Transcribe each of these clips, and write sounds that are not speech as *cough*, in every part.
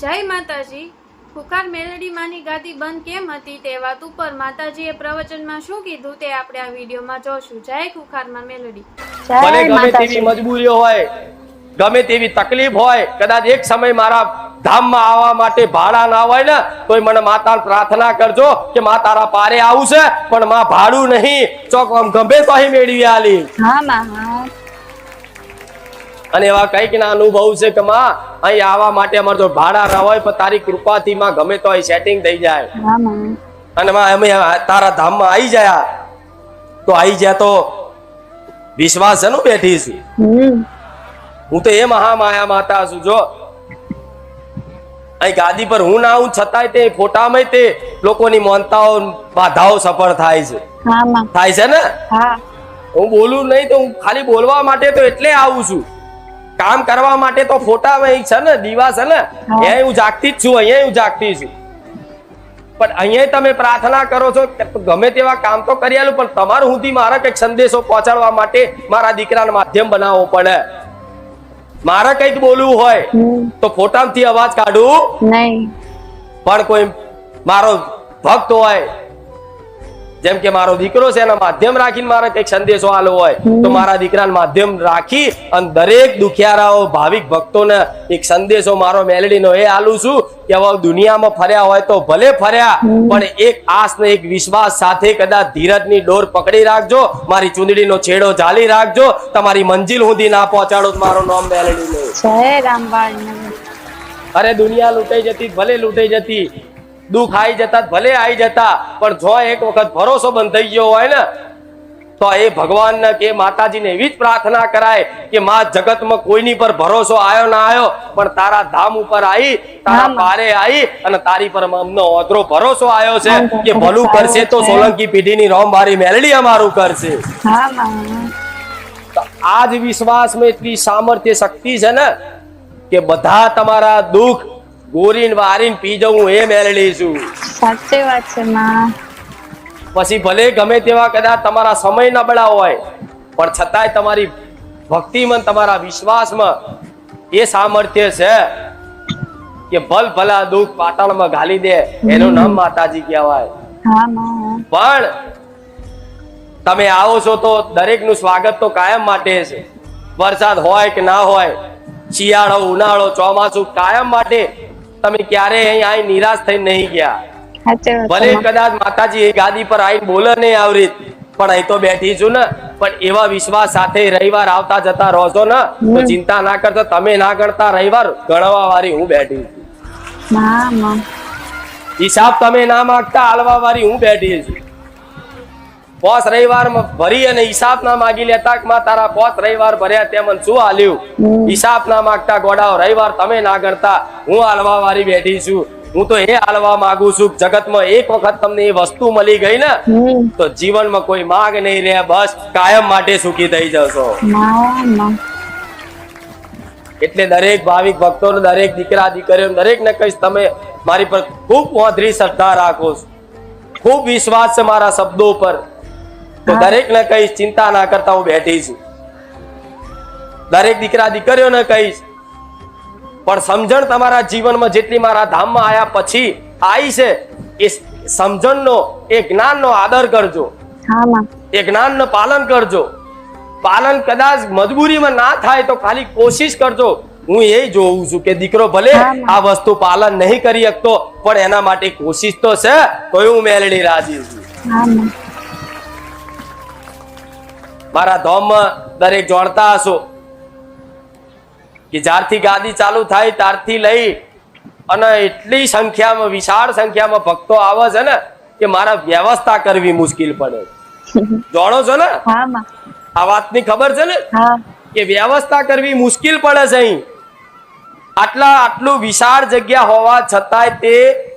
જય માતાજી. ખુખાર મેલડીમાંની ગાદી બંધ કેમ હતી તે વાત ઉપર માતાજીએ પ્રવચનમાં શું કીધું તે આપણે આ વિડીયોમાં જોશું. જય ખુખારમાં મેલડી. ભલે ગમે તેવી મજબૂરીઓ હોય ગમે તેવી તકલીફ હોય કદાચ એક સમય મારા ધામમાં આવવા માટે ભાડા ના હોય ને તો મને માતા પ્રાર્થના કરજો કે માં તારા પારે આવું છે પણ માં ભાડું નહીં. ચોક આમ ગમે તો અહીં મેળવી આલી. હા માં અને એવા કંઈક ના અનુભવ છે કે માં અહીં આવવા માટે અમારે ભાડા ના હોય પણ તારી કૃપાથી માં ગમે તો અહીં સેટિંગ થઈ જાય. અને માં અમે તારા ધામમાં આવી ગયા તો આવી જાય તો વિશ્વાસ છે બેઠી છું. હું તો એ મહા માયા માતા છું જો. અહીં ગાદી પર હું ના આવું છતાંય તે ફોટામાં તે લોકોની માનતાઓ બાધાઓ સફળ થાય છે. થાય છે ને? હું બોલું નહીં તો હું ખાલી બોલવા માટે તો એટલે આવું છું. કામ કરવા માટે તો ફોટા છે ને દીવા છે ને. અહીંયા હું જાગતી જ છું અહીંયા હું જાગતી છું. પણ અહીંયા તમે પ્રાર્થના કરો છો ગમે તેવા કામ તો કરી આલું પણ તમારું સુધી મારા કંઈક સંદેશો પહોંચાડવા માટે મારા દીકરાને માધ્યમ બનાવવો પડે. મારે કંઈક બોલવું હોય તો ફોટામાંથી અવાજ કાઢું. નહીં. પણ કોઈ મારો ભક્ત હોય જેમ કે મારો દીકરો છે એના માધ્યમ રાખીને મારે કંઈક સંદેશો આલો હોય તો મારા દીકરાને માધ્યમ રાખી અને દરેક દુખિયારાઓ ભાવિક ભક્તોને એક સંદેશો મારો મેલેડીનો એ આલું છું કે હવે દુનિયામાં ફર્યા હોય તો ભલે ફર્યા પણ એક આસ ને એક વિશ્વાસ સાથે કદાચ ધીરજની ડોર પકડી રાખજો મારી ચૂંદડીનો છેડો ઝાલી રાખજો તમારી મંજિલ સુધી ના પહોંચાડો મારો નામ મેલડી નહીં અરે દુનિયા લૂંટાઈ જતી ભલે લૂંટાઈ જતી દુઃખ આવી જતા ભલે આવી જતા પણ જો એક વખત ભરોસો બંધ થઈ ગયો હોય ને તો એ ભગવાનને કે માતાજીને એવી જ પ્રાર્થના કરાય કે માં જગતમાં કોઈની પર ભરોસો આવ્યો ના આવ્યો પણ તારા ધામ ઉપર આવી તારા પારે આવી અને તારી પર અમનો ઓતરો ભરોસો આવ્યો છે કે ભલું કરશે તો. સોલંકી પેઢીની રોમ મારી મેલડી અમારું કરશે. આ જ વિશ્વાસમાં એટલી સામર્થ્ય શક્તિ છે ને કે બધા તમારા દુઃખ ગોરીન વારીન પી જવું એ મેળવી છું સાચી વાત છે માં. પછી ભલે ગમે તેવા કદાચ તમારા સમય નબળા હોય પણ છતાંય તમારી ભક્તિમાં તમારા વિશ્વાસમાં એ સામર્થ્ય છે કે ભલ ભલા દુઃખ પાતાળમાં ઘાલી દે એનું નામ માતાજી કહેવાય. પણ તમે આવો છો તો દરેકનું સ્વાગત તો કાયમ માટે છે. વરસાદ હોય કે ના હોય શિયાળો ઉનાળો ચોમાસું કાયમ માટે તમે ક્યારે અહીં નિરાશ થઈ નહીં ગયા. ભલે કદાચ માતાજી એ ગાદી પર આવીને બોલે નહીં આવરી પણ અહીં તો બેઠી છું ને. પણ એવા વિશ્વાસ સાથે રવિવાર આવતા જતા રહો છો ને. તો ચિંતા ના કરતો તમે ના ગણતા રવિવાર ગણવા વાળી હું બેઠી છું. હિસાબ તમે ના માંગતા હાલવા વાળી હું બેઠી છું. પોસ રવિવાર ભરી અને હિસાબ ના માગી લેતા માં તારા પોસ રવિવાર ભર્યા તેમ શું હાલ્યું? હિસાબ ના માગતા ગોડાઓ રવિવાર તમે ના ગણતા હું હાલવા વાળી બેઠી છું. હું તો એ હાલવા માંગુ છું જગતમાં એક વખત તમને એ વસ્તુ મળી ગઈ ને તો જીવનમાં કોઈ માગ નહીં રહે બસ કાયમ માટે સુખી થઈ જશો. એટલે દરેક ભાવિક ભક્તો દરેક દીકરા દીકરીઓ દરેકને કહીશ તમે મારી પર ખૂબ મોધરી શ્રદ્ધા રાખો છો. ખૂબ વિશ્વાસ છે મારા શબ્દો પર તો દરેકને કહીશ ચિંતા ના કરતા હું બેઠી છું. દરેક દીકરા દીકરીઓને કહીશ પણ સમજણ તમારા જીવનમાં જેટલી મારા ધામમાં આયા પછી આવી છે એ સમજણનો એ જ્ઞાનનો આદર કરજો. એ જ્ઞાનનું પાલન કરજો. પાલન કદાચ મજબૂરીમાં ના થાય તો ખાલી કોશિશ કરજો. હું એ જોઉં છું કે દીકરો ભલે આ વસ્તુ પાલન નહીં કરી શકતો પણ એના માટે કોશિશ તો છે તો હું મેળડી રાજી છું. મારા ધોમમાં દરેક જાણતા હશો. કે જ્યારથી ગાદી ચાલુ થાય ત્યારથી લઈ અને એટલી સંખ્યામાં વિશાળ સંખ્યામાં ભક્તો આવે છે ને કે મારા વ્યવસ્થા કરવી મુશ્કેલ પડે. *laughs* જાણો છો ને? આ વાતની ખબર છે ને? કે વ્યવસ્થા કરવી મુશ્કેલ પડે છે અહીં. આટલા આટલું વિશાળ જગ્યા હોવા છતાંય તે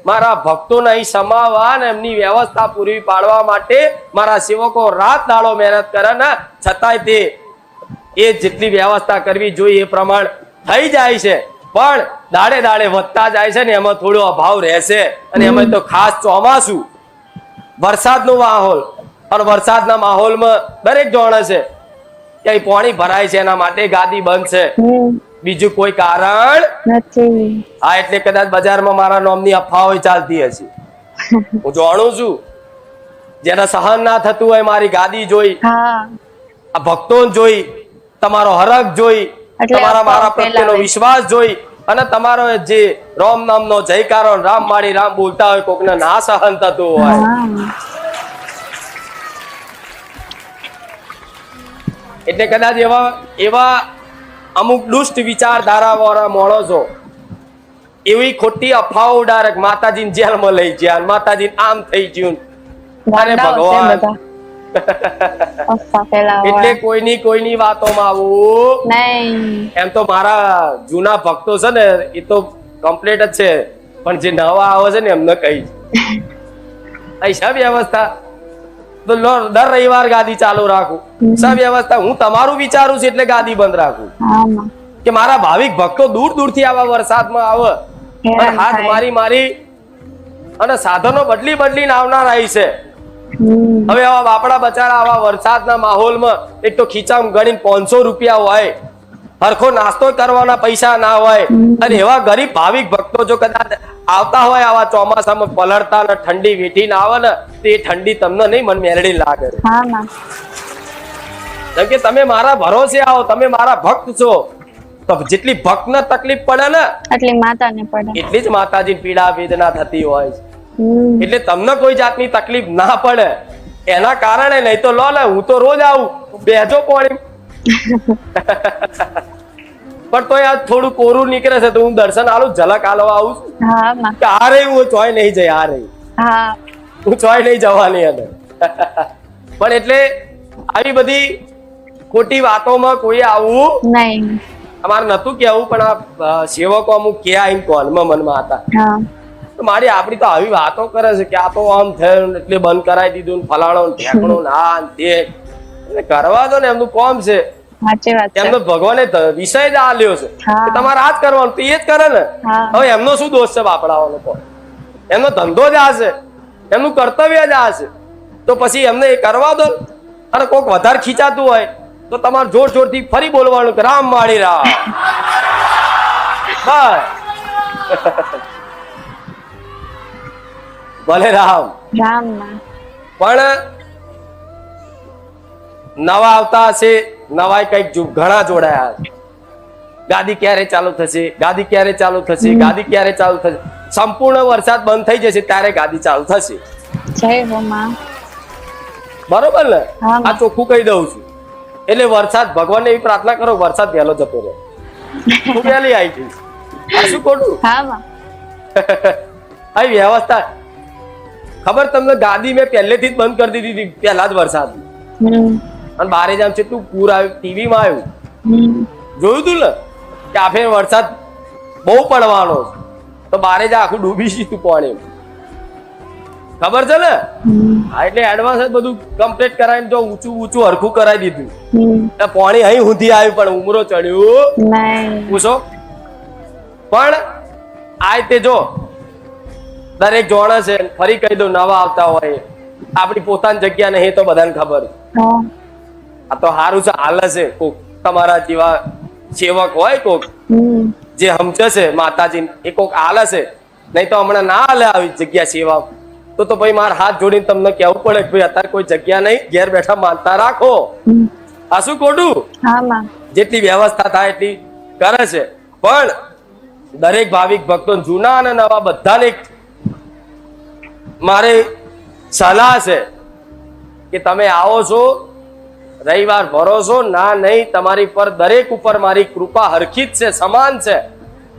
મારા ભક્તોને અહીં સમાવવા અને એમની વ્યવસ્થા પૂરી પાડવા માટે મારા સેવકો રાત દાડો મહેનત કરે ને છતાંય તે એ જેટલી વ્યવસ્થા કરવી જોઈએ એ પ્રમાણ થઈ જાય છે. પણ દાડે દાડે વધતા જાય છે ને એમાં થોડો અભાવ રહેશે અને એમાં તો ખાસ ચોમાસું, વરસાદનો માહોલ અને વરસાદના માહોલમાં દરેક જોણે છે કે અહીં પાણી ભરાય છે એના માટે ગાદી બંધ છે. બીજું કોઈ કારણ? નથી. હા એટલે કદાચ બજારમાં મારા નોમની અફવાઓ ચાલતી હશે. *laughs* હું જાણું છું. જેને સહન ના થતું હોય મારી ગાદી જોઈ આ ભક્તો જોઈ તમારો હરક જોઈ તમારા મારા પ્રત્યેનો વિશ્વાસ જોઈ અને તમારો જે રોમ નામનો જયકારો રામ માળી રામ બોલતા હોય કોકને ના સહન થતું હોય. એટલે કદાચ એવા એવા અમુક દુષ્ટ વિચારધારાવાળા માણસો એવી ખોટી અફવાઓ ઉડારક માતાજીને જેલમાં લઈ ગયા માતાજી આમ થઈ ગયું. અરે ભગવાન. એટલે કોઈની કોઈની વાતોમાં આવું. એમ તો મારા જૂના ભક્તો છે ને એ તો કમ્પ્લીટ જ છે. પણ જે નવા આવે છે ને એમને કહી અહીં છે વ્યવસ્થા તો દર રવિવાર ગાદી ચાલુ રાખું. સવ્યવસ્થા હું તમારું વિચારું છું એટલે ગાદી બંધ રાખું. કે મારા ભાવિક ભક્તો દૂર દૂરથી આવા વરસાદમાં આવે. અને હાથ મારી મારી અને સાધનો બદલી બદલીને આવનાર આવી છે. હવે આવા બાપડા બચારા આવા વરસાદના માહોલમાં એક તો ખીચામ ગણીને પાંચસો રૂપિયા હોય. હરખો નાસ્તો કરવાના પૈસા ના હોય. અને એવા ગરીબ ભાવિક ભક્તો જો કદાચ આવતા હોય આવા ચોમાસામાં પલળતા ને ઠંડી વીઠીને આવે ને તે ઠંડી તમને નહીં મન મેળડી લાગે. કેમ કે તમે મારા ભરોસે આવો તમે મારા ભક્ત છો. તો જેટલી ભક્તને તકલીફ પડે ને એટલી માતાને પડે. એટલી જ માતાજી પીડા વેદના થતી હોય એટલે તમને કોઈ જાતની તકલીફ ના પડે. એના કારણે નહીં તો લો લે હું તો રોજ આવું. બેજો પાણી. *laughs* પણ તો યાર થોડું કોરું નીકળે છે તો હું દર્શન આલું ઝલક આલવા આવું છું. કે આ રહી હું ચોય નહીં જઈ આ રહી હું ચોય નહીં જવાની અને. *laughs* પણ એટલે આવી બધી ખોટી વાતોમાં કોઈ આવું નહીં. અમારે નતું કેવું પણ આ સેવકો અમુક કે આઈને કોલમાં મનમાં હતા. તો મારી આપણી તો આવી વાતો કરે છે કે આ તો આમ થયું એટલે બંધ કરાવી દીધું ફલાણો ને ઢેકણો ના તે. કરવા દો ને એમનું કોમ છે. સાચી વાત એમનો ભગવાને વિષય જ આલ્યો છે. કે તમારે આ જ કરવાનું તો એ જ કરે ને. હવે એમનો શું દોષ છે બાપડાઓનો તો એમનો ધંધો જ આ છે. એમનું કર્તવ્ય જ આ છે. તો પછી એમને એ કરવા દો. અને કોઈક વધારે ખીચાતું હોય તો તમારે જોર જોરથી ફરી બોલવાનું કે રામ માળી રામ ભલે રામ. રામ પણ નવા આવતા હશે નવાય કંઈક ઘણા જોડાયા ગાદી ક્યારે ચાલુ થશે? ગાદી ક્યારે ચાલુ થશે? ગાદી ક્યારે ચાલુ થશે? સંપૂર્ણ વરસાદ બંધ થઈ જશે ત્યારે ગાદી ચાલુ થશે. બરોબર ને? આ ચોખ્ખું કહી દઉં છું. એટલે વરસાદ ભગવાન એવી પ્રાર્થના કરો વરસાદ વહેલો જતો રહે. હું વહેલી આવી આ શું ખોટું? *laughs* આવી વ્યવસ્થા. ખબર તમને ગાદી મેં પહેલેથી જ બંધ કરી દીધી હતી પહેલા જ વરસાદ. અને બારે જામ તું પૂર આવ્યું ટીવીમાં આવ્યું. જોયું તું ને કે આ ફેર વરસાદ બહુ પડવાનો તો બારે જ આખું ડૂબી તું પાણી. ખબર છે ને? હા એટલે એડવાન્સ બધું કમ્પ્લીટ કરાવીને જો ઊંચું ઊંચું હરખું કરાવી દીધું. પાણી અહીં સુધી આવ્યું પણ ઉમરો ચડ્યું. પૂછો. પણ આ તે જો દરેક જોણ છે ફરી કહી દઉં નવા આવતા હોય. આપણી પોતાની જગ્યા નહીં તો બધાને ખબર. છે. આ તો સારું છે હાલે છે. કોક તમારા જેવા સેવક હોય કોક જે સમજે છે માતાજી એ કોક હાલે છે. નહીં તો હમણાં ના હાલે આવી જગ્યા સેવા. તો તો ભાઈ મારા હાથ જોડીને તમને કેવું પડે કે ભાઈ અત્યારે કોઈ જગ્યા નહીં ઘેર બેઠા માનતા રાખો. આ શું ખોટું? જેટલી વ્યવસ્થા થાય એટલી કરે છે. પણ દરેક ભાવિક ભક્તો જૂના અને નવા બધાને મારે સલાહ છે કે તમે આવો છો રવિવાર ભરોસો? ના નહીં. તમારી પર દરેક ઉપર મારી કૃપા હરખી જ છે સમાન છે.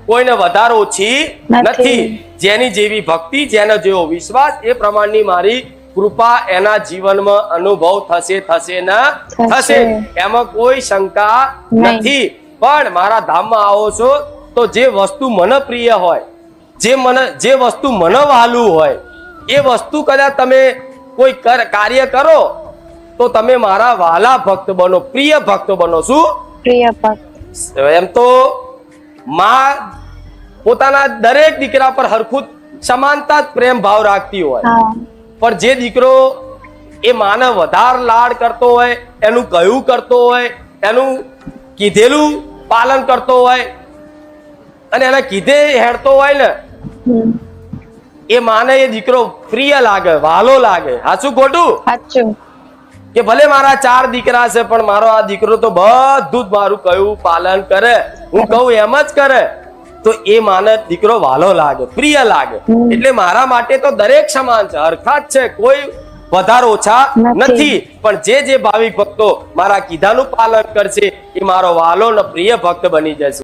કોઈને વધારે ઓછી નથી. જેની જેવી ભક્તિ જેનો જેવો વિશ્વાસ એ પ્રમાણની મારી કૃપા એના જીવનમાં અનુભવ થશે થશે ને થશે. થશે. એમાં કોઈ શંકા નથી. પણ મારા ધામમાં આવો છો તો જે વસ્તુ મને પ્રિય હોય જે મને જે વસ્તુ મને વહાલું હોય એ વસ્તુ કદાચ તમે કોઈ કાર્ય કરો તો તમે મારા વાલા ભક્ત બનો પ્રિય ભક્ત બનો શું? પ્રિય ભક્ત. એમ તો માં પોતાના દરેક દીકરા પર હરખું સમાનતા પ્રેમ ભાવ રાખતી હોય. પણ જે દીકરો એ માને વધારે લાડ કરતો હોય એનું કયું કરતો હોય એનું કીધેલું પાલન કરતો હોય અને એને કીધે હેડતો હોય ને એ માને એ દીકરો પ્રિય લાગે વાલો લાગે. હાચું ખોટું? સાચું કે ભલે મારા ચાર દીકરા છે પણ મારો આ દીકરો તો બધું જ મારું કયું પાલન કરે. હું કહું એમ જ કરે. તો એ માને દીકરો વાલો લાગે પ્રિય લાગે. એટલે મારા માટે તો દરેક સમાન છે અર્થાત છે કોઈ વધારે ઓછા નથી. પણ જે જે ભાવિક ભક્તો મારા કીધાનું પાલન કરશે એ મારો વાલો ને પ્રિય ભક્ત બની જશે.